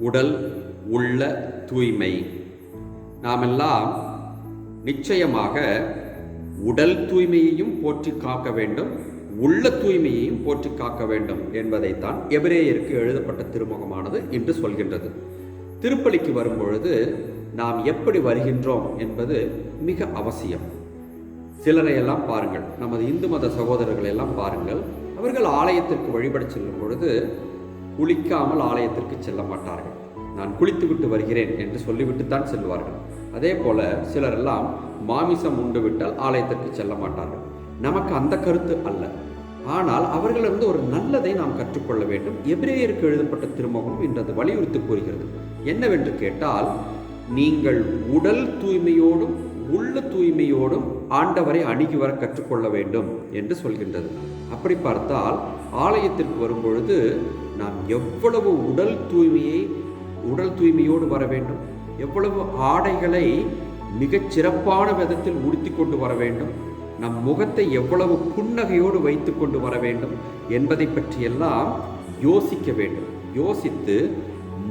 உடல் உள்ள தூய்மை. நாமெல்லாம் நிச்சயமாக உடல் தூய்மையையும் போற்றி காக்க வேண்டும் உள்ள தூய்மையையும் போற்றி காக்க வேண்டும் என்பதைத்தான் எபிரேயருக்கு எழுதப்பட்ட திருமுகமானது என்று சொல்கின்றது. திருப்பலிக்கு வரும்பொழுது நாம் எப்படி வருகின்றோம் என்பது மிக அவசியம். சிலரையெல்லாம் பாருங்கள் நமது இந்து மத சகோதரர்களையெல்லாம் பாருங்கள் அவர்கள் ஆலயத்திற்கு வழிபட செல்லும் பொழுது குளிக்காமல் ஆலயத்திற்கு செல்ல மாட்டார்கள். நான் குளித்துவிட்டு வருகிறேன் என்று சொல்லிவிட்டுத்தான் செல்வார்கள். அதே போல சிலரெல்லாம் மாமிசம் உண்டு விட்டால் ஆலயத்திற்கு செல்ல மாட்டார்கள். நமக்கு அந்த கருத்து அல்ல. ஆனால் அவர்களிருந்து ஒரு நல்லதை நாம் கற்றுக்கொள்ள வேண்டும். எபிரேயருக்கு எழுதப்பட்ட திருமுகம் இன்று அது வலியுறுத்தி கூறுகிறது. என்னவென்று கேட்டால் நீங்கள் உடல் தூய்மையோடும் உள்ள தூய்மையோடும் ஆண்டவரை அணுகி வர கற்றுக்கொள்ள வேண்டும் என்று சொல்கின்றது. அப்படி பார்த்தால் ஆலயத்திற்கு வரும்பொழுது நாம் எவ்வளவு உடல் தூய்மையை உடல் தூய்மையோடு வர வேண்டும் எவ்வளவு ஆடைகளை மிகச் சிறப்பான விதத்தில் உடுத்தி கொண்டு வர வேண்டும் நம் முகத்தை எவ்வளவு புன்னகையோடு வைத்து கொண்டு வர வேண்டும் என்பதை பற்றியெல்லாம் யோசிக்க வேண்டும். யோசித்து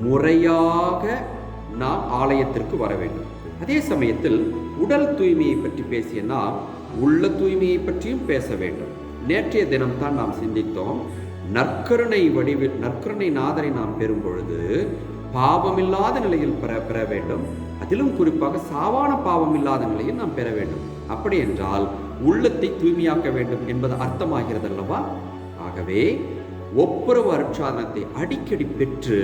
முறையாக நாம் ஆலயத்திற்கு வர வேண்டும். அதே சமயத்தில் உடல் தூய்மையை பற்றி பேசிய நாம் உள்ள தூய்மையை பற்றியும் பேச வேண்டும். நேற்றைய தினம்தான் நாம் சிந்தித்தோம் நற்கருணை வடிவில் நற்கருணை நாதரை நாம் பெறும் பொழுது பாவமில்லாத நிலையில் பெற பெற வேண்டும். அதிலும் குறிப்பாக சாவான பாவம் இல்லாத நிலையில் நாம் பெற வேண்டும். அப்படி என்றால் உள்ளத்தை தூய்மையாக்க வேண்டும் என்பது அர்த்தமாகிறது அல்லவா ஆகவே ஒப்புரவு அருட்சாதனத்தை அடிக்கடி பெற்று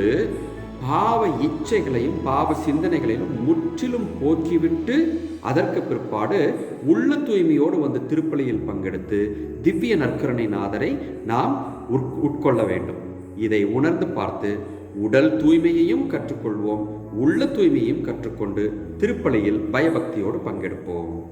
பாவ இச்சைகளையும் பாவ சிந்தனைகளையும் முற்றிலும் போக்கிவிட்டு அதற்கு பிற்பாடு உள்ள தூய்மையோடு வந்து திருப்பலியில் பங்கெடுத்து திவ்ய நற்கருணை நாதரை நாம் உட்- உட்கொள்ள வேண்டும். இதை உணர்ந்து பார்த்து உடல் தூய்மையையும் கற்றுக்கொள்வோம் உள்ள தூய்மையையும் கற்றுக்கொண்டு திருப்பலியில் பயபக்தியோடு பங்கெடுப்போம்.